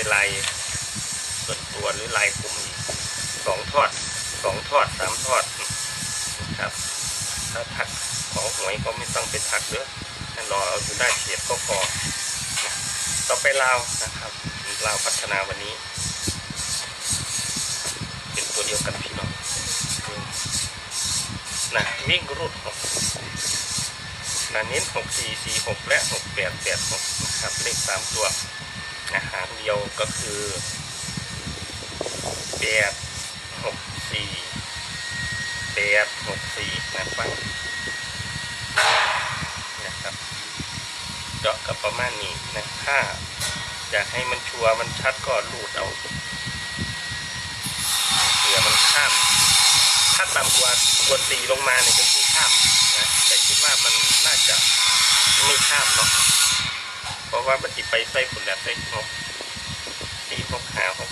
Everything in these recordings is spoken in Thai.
เป็นลายส่วนตัวหรือลายกลุ่มสองทอดสองทอดสามทอดนะครับ ถ้าถักของหวยก็ไม่ต้องเป็นถักเด้อให้รอเอาอยู่ได้เฉียบก็พอต่อไปลาวนะครับลาวพัฒนาวันนี้ เป็นตัวเดียวกันพี่น้องนะวิ่งรูดหกนะเน้นหกสี่สี่หกและหกแปดแปดหกนะครับเลขสามตัว นะหางเดียวก็คือแปดหกสี่แปดหกสี่นะครับนะครับเจาะกับประมาณนี้นะถ้าอยากให้มันชัวร์มันชัดก็รูดเอาเสือมันข้าม ถ้าต่ำกว่าตัวตีลงมาเนี่ยก็คือข้ามนะแต่คิดว่ามันน่าจะไม่ข้ามเนาะ เพราะว่ามันติดไปไส้ฝุ่นแบบไส้หกตีหกหาหก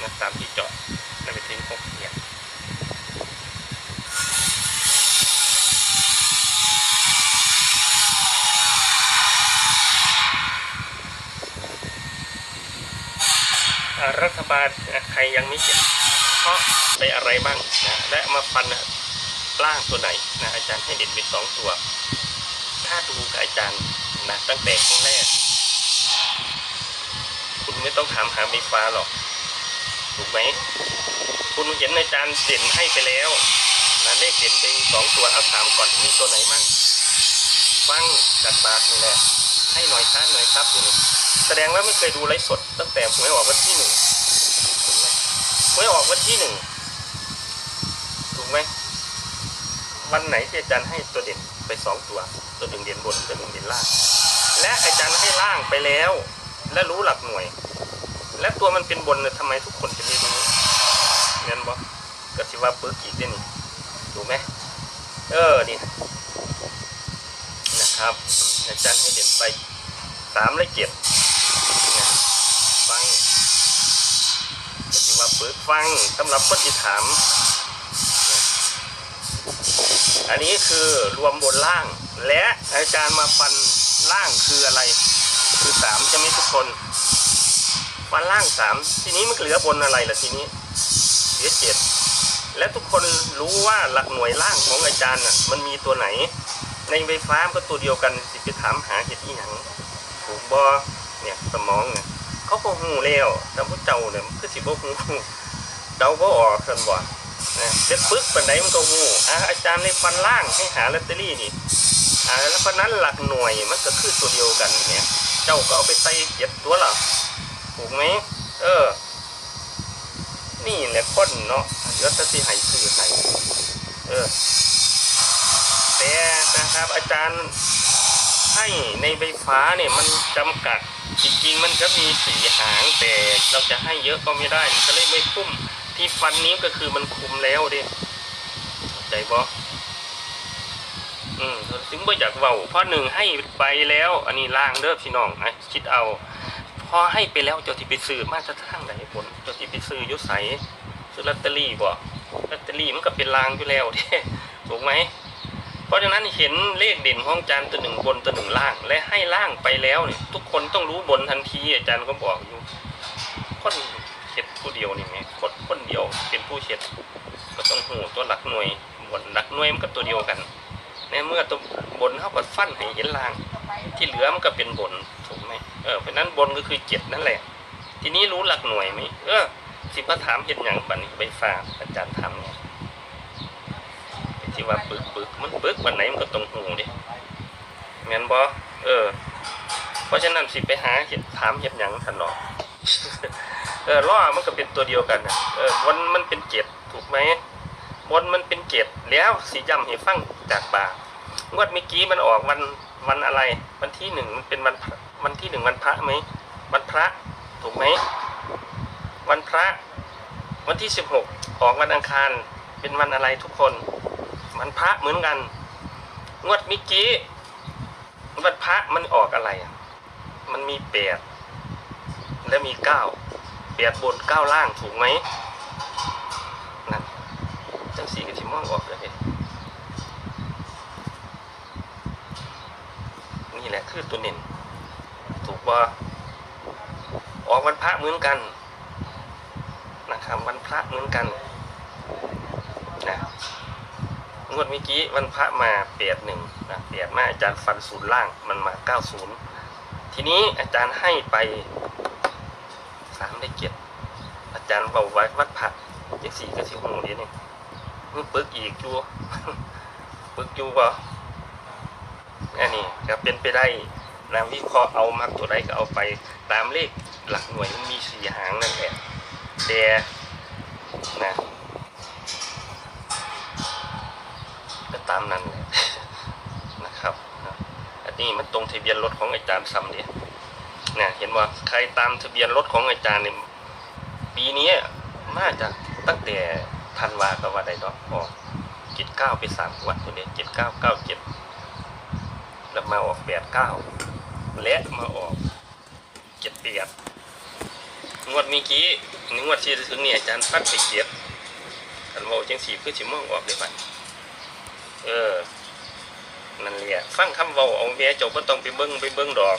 นะตามที่เจาะนั่นไปถึงหกเนี่ยรัฐบาลนะใครยังไม่เห็นเพราะได้อะไรบ้างนะและมาฟันล่างตัวไหนนะอาจารย์ให้เด่นเป็นสองตัว ถ้าดูกับอาจารย์นะตั้งแต่ครั้งแรก ไม่ต้องถามหาไฟฟ้าหรอก ถูกไหม คุณเห็นอาจารย์เด่นให้ไปแล้วนะเลขเด่นเป็นสองตัวเอาถามก่อนมีตัวไหนมั่งฟังจากปากนี่แหละให้หน่อยครับหน่อยครับนี่แสดงว่าไม่เคยดูไลฟ์สด ตั้งแต่หวยออกวันที่หนึ่งถูกไหมหวยออกวันที่หนึ่งถูกไหมวันไหนที่อาจารย์ให้ตัวเด่นไปสองตัว ตัวหนึ่งเด่นบนตัวหนึ่งเด่นล่าง และอาจารย์ให้ล่างไปแล้ว และรู้หลักหน่วย และตัวมันเป็นบนเนี่ยทำไมทุกคนจะไม่รู้เงี้ยบอกก็สิว่าปึ๊กอีกได้นี่ถูกไหมเออนี่นะครับอาจารย์ให้เด่นไปสามและเจ็ดฟังก็ถือว่าเปิดฟังสำหรับคนที่ถาม อันนี้คือรวมบนล่าง และอาจารย์มาฟันล่างคืออะไร คือสามจะไหม่ทุกคน ฟันล่างสามทีนี้มันเหลือบนอะไรล่ะทีนี้เหลือเจ็ดและทุกคนรู้ว่าหลักหน่วยล่างของอาจารย์น่ะมันมีตัวไหน ในไฟฟ้ามันก็ตัวเดียวกันสิไปถามหาเหตุอีหยังถูกบอเนี่ยสมองเนี่ยเขาก็หูแล้วแต่พวกเจ้าเนี่ยมันคือสิบ่หูเดาบ่ออกกันบ่นะเด็ดปึ๊กปันไดมันก็หูอะอาจารย์ในฟันล่างให้หาลอตเตอรี่นี่อ่าแล้วเพราะนั้นหลักหน่วยมันก็คือตัวเดียวกันเนี่ย เจ้าก็เอาไปใส่เจ็ดตัวละ ถูกไหมเออ นี่แหละคนเนาะยวจะสิให้ซื้อให้เออ แต่นะครับอาจารย์ให้ในไฟฟ้าเนี่ยมันจำกัด จริงๆมันก็มีสีหางแต่เราจะให้เยอะก็ไม่ได้มันก็เลยไม่คุ้มที่ฟันนี้วก็คือมันคุมแล้วเดิใจบออืมถึงบ่อยากเว้าเพราะหนึ่งให้ไปแล้ว อันนี้ล่างเด้อพี่น้องไอ้คิดเอา อให้ไปแล้วเจ้าที่ไปซื้อมาจะทั้งไหนผลเจ้าที่ไปซื้อยุใสซื้อลอตเตอรี่บ่ลอตเตอรี่มันก็เป็นลางอยู่แล้วเด้ถูกไหมเพราะฉะนั้นเห็นเลขเด่นของอาจารย์ตัวหนึ่งบนตัวหนึ่งล่าง และให้ล่างไปแล้วเนี่ยทุกคนต้องรู้บนทันทีอาจารย์ก็บอกอยู่คนเช็ดผู้เดียวนี่ไหมคนคนเดียวเป็นผู้เช็ดก็ต้องหูตัวหลักหน่วยบนหลักหน่วยมันก็ตัวเดียวกันในเมื่อตัวบนเท่ากับฟันให้เห็นล่าง ที่เหลือมันก็เป็นบน เออเพราะนั้นบนก็คือเจ็ดนั่นแหละ ทีนี้รู้หลักหน่วยไหมเออสิพระถามเห็นอย่างปันนี้ไปฝากอาจารย์ทำเนี่ยที่ว่าปึกปึกมันปึกวันไหนมันก็ตรงหูดิแม่นบอเออ เพราะฉะนั้นสิไปหาเห็ดถามเห็ดหยังทันเนาะเออล้อมันก็เป็นตัวเดียวกันนะเออบนมันเป็นเจ็ดถูกไหมบนมันเป็นเจ็ดแล้วสีย้ำให้ฟังจากปากงวดเมื่อกี้มันออกวันวันอะไร วันที่หนึ่งมันเป็นวัน วันที่หนึ่งวันพระไหมวันพระถูกไหมวันพระวันที่สิบหกออกวันอังคารเป็นวันอะไรทุกคนมันพระเหมือนกัน งวดมิกี้วันพระมันออกอะไรอะมันมีแปดและมีเก้าแปดบนเก้าล่างถูกไหมนั่นจังสีกับที่มองออกเลยนี่แหละคือตัวเน่น ถูกว่ออกวันพระเหมือนกันนะครับวันพระเหมือนกันนะงวดเมื่อกี้วันพระมาเปียดหนึ่งนะเปียดมาอาจารย์ฟันศูนย์ล่างมันมาเก้าศูนย์ทีนี้อาจารย์ให้ไปสามได้เกียรติอาจารย์บอกไว้วัดพระเจ็ดสี่กับสิบหกนี่นี่มึงปึกอีกจัวปึกอยู่บ่อันนี้ก็เป็นไปได้ แนะวิเคราะห์เอามักตัวใดก็เอาไป ตามเลขหลักหน่วยมีสี่หางนั่นแหละแต่นะก็ตามนั้นแหละนะครับอันนี้มันตรงทะเบียนรถของอาจารย์ซ้ำเนี่ยนะเห็นว่าใครตามทะเบียนรถของอาจารย์เนี่ยปีนี้น่าจะตั้งแต่ธันวาก็ว่าได้ดอกออกเจ็ดเก้าไปสามวันตัวเนี้ยเจ็ดเก้าเก้าเจ็ดแล้วมาออกแปดเก้า และมาออกเจ็ดแปดงวดเมื่อกี้นี่งวดที่ถึงเนี่ยอาจารย์ฟัดไปเจ็ดอันโมจังสีคือชิมองออกได้ปะเออนั่นแหละฟังคำเว้าเอาแม่เจ้าบ่ต้องไปเบิ่งไปเบิ่งดอก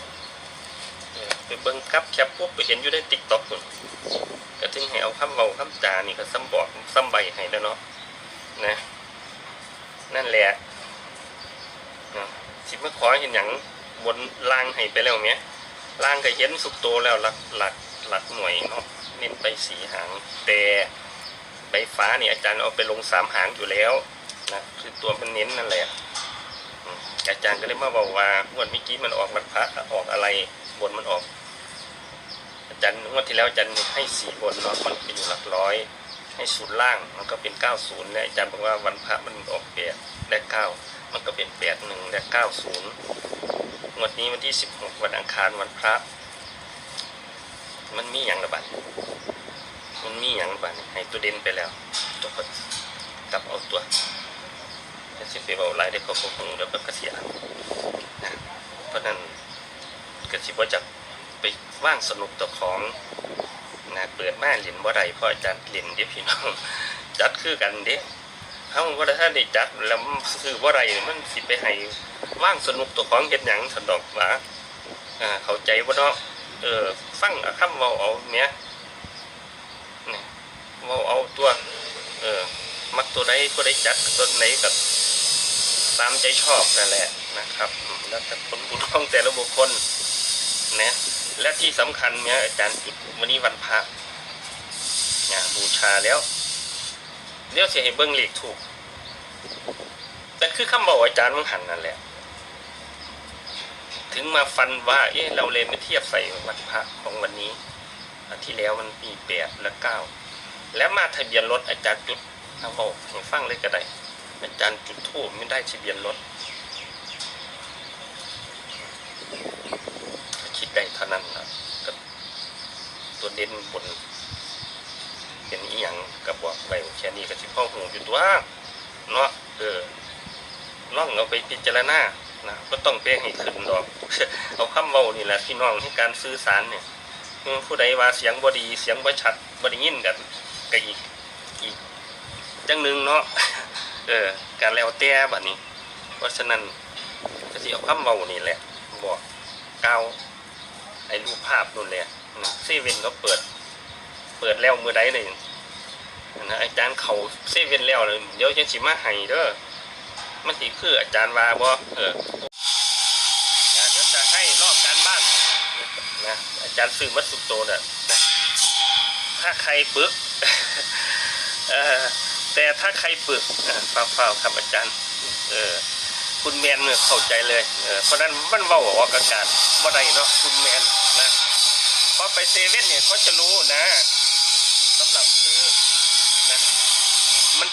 ไปเบิ่งกับแคปปุ๊บไปเห็นอยู่ใน TikTok พุ่นก็ถึงให้เอาคำเว้าคำจานี่ก็ซ้ำบอกซ้ำใบให้แล้วเนาะนะนั่นแหละนะสิมาขอเห็นหยัง บนล่างให้ไปแล้วแม่ล่างก็เห็นสุกโตแล้วหลักหลักหลักหน่วยเนาะเน้นไปสีหางแต่ใบฟ้านี่อาจารย์เอาไปลงสามหางอยู่แล้วนะคือตัวมันเน้นนั่นแหละอาจารย์ก็เลยมาบอกว่างวดเมื่อกี้มันออกมันพระออกอะไรบนมันออก อาจารย์งวดที่แล้วอาจารย์ให้สี่บนเนาะมันเป็นอยู่หลักร้อย ให้ศูนย์ล่างมันก็เป็นเก้าศูนย์และอาจารย์บอกว่าวันพระมันออกแปดและเก้ามันก็เป็นแปดหนึ่งและเก้าศูนย์ งวดนี้วันที่สิบหกวันอังคารวันพระ มันมีอย่างระบาดมันมีอย่างระบาดให้ตัวเด่นไปแล้วตัวก็กลับเอาตัวจะสิไปเบาหลายได้ก็คงเดี๋ยวก็เสียนะเพราะนั้นก็สิว่าจะไปว่างสนุกตัวของนะเปิดม่านเหรียญบ่ได้เพราะอาจารย์เหรียญเดี๋ยวพี่น้องจัดคือกันเด้ เขาว่าถ้าได้จัดแล้วซื้อบ่ได้มันสิไปให้ว่างสนุกตัวของเฮ็ดหยังสนดอกว่าอ่าเข้าใจบ่าเนาะเออฟังคำเว้าเอาเนี้ยนี่เว้าเอาตัว เออมักตัวใดก็ได้จัดตัวไหนกับตามใจชอบนั่นแหละนะครับ แล้วแต่คนบุญของแต่ละบุคคลนะและที่สำคัญเนี่ยอาจารย์จุดวันนี้วันพระบูชาแล้ว เดี๋ยวจะให้เบิ้งเลขถูกแต่คือคำบอกอาจารย์มังหันนั่นแหละ ถึงมาฟันว่า เอ๊ะเราเลยมาเทียบใส่วันพระของวันนี้อทิตย์แล้วมันมีแปดและเก้าและมาทะเบียนรถอาจารย์จุดเอาบอกให้ฟังเลยก็ได้อาจารย์จุดทูบไม่ได้ทะเบียนรถคิดได้เท่านั้นนะก็ตัวเด่นบน เป็นอีหยังกับบอกไปแค่นี้ก็สิพ่อหูอยู่ตัวเนาะเออล่องเอาไปพิจารณานะก็ต้องไปให้ขึ้นดอก เอาคำเมานี่แหละพี่น้องให้การสื่อสารเนี่ยผู้ใดว่าเสียงบดีเสียงบ่ชัดบดียินกันก็อีกอีกจังหนึ่งเนาะเออการแล้วแต่บัดนี้ เพราะฉะนั้นก็สิเอาคำเมานี่แหละบอกก้าวไอ้รูปภาพนู่นแหละนะเซเว่นก็เปิด เปิดแล้วมือใดเลย นะอาจารย์เขาเซเว่นแล้วเลยเดี๋ยวจะสิมาให้เด้อมันสิคืออาจารย์ว่าบ่เออนะเดี๋ยวจะให้รอบการบ้านนะอาจารย์ซื้อมัดสุกโตน่ะนะถ้าใครปึกเออแต่ถ้าใครปึกเออเฝ้าๆครับอาจารย์ เออคุณแมนเนี่ยเข้าใจเลยเออเพราะนั้นมันเว้าออกอากาศบ่ได้เนาะคุณแมนนะพราะไปเซเว่นเนี่ยเขาจะรู้นะ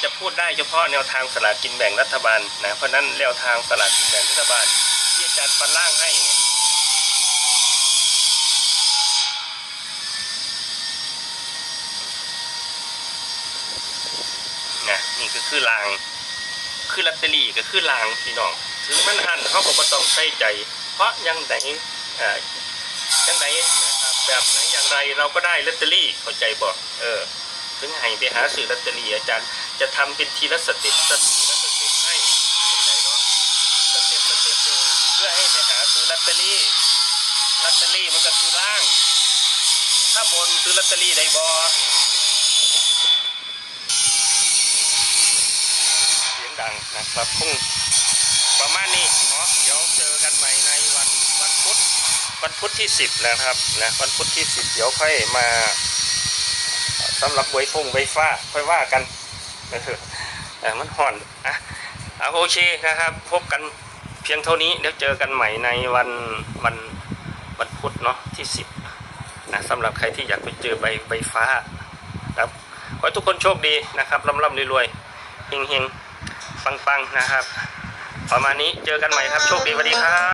จะพูดได้เฉพาะแนวทางสลากกินแบ่งรัฐบาลนะเพราะนั้นแนวทางสลากกินแบ่งรัฐบาล ที่อาจารย์ปันล่างให้เนี่ยนะนี่ก็คือลาง คือลอตเตอรี่ก็คือลางพี่น้อง ถึงมันหันเขาก็บ่ต้องใส่ใจ เพราะยังไหนอ่ายังไหนนะครับแบบไหนอย่างไรเราก็ได้ลอตเตอรี่เข้าใจบอกเออ ถึงให้ไปหาซื้อลอตเตอรี่อาจารย์ จะทำเป็นทีละสเต็ปสเต็ปทีละสเต็ปให้เข้าใจเนาะสเต็ปสเต็ปหนึ่งเพื่อให้ไปหาซื้อลอตเตอรี่ลอตเตอรี่มันก็คือล่าง ถ้าบนซื้อลอตเตอรี่ได้บอเสียงดังนะครับคงประมาณนี้เนาะเดี๋ยวเจอกันใหม่ในวันวันพุธวันพุธที่สิบนะครับนะวันพุธที่สิบเดี๋ยวค่อยมาสำหรับไวฟงไวฟ้าค่อยว่ากัน มันห่อนอะเอาโอเคนะครับ พบกันเพียงเท่านี้เดี๋ยวเจอกันใหม่ในวันวันวันพุธเนาะที่สิบนะสำหรับใครที่อยากไปเจอใบใบฟ้าครับขอให้ทุกคนโชคดีนะครับร่ำร่ำรวยๆเฮงๆปังๆนะครับ ประมาณนี้เจอกันใหม่ครับโชคดีสวัสดีครับ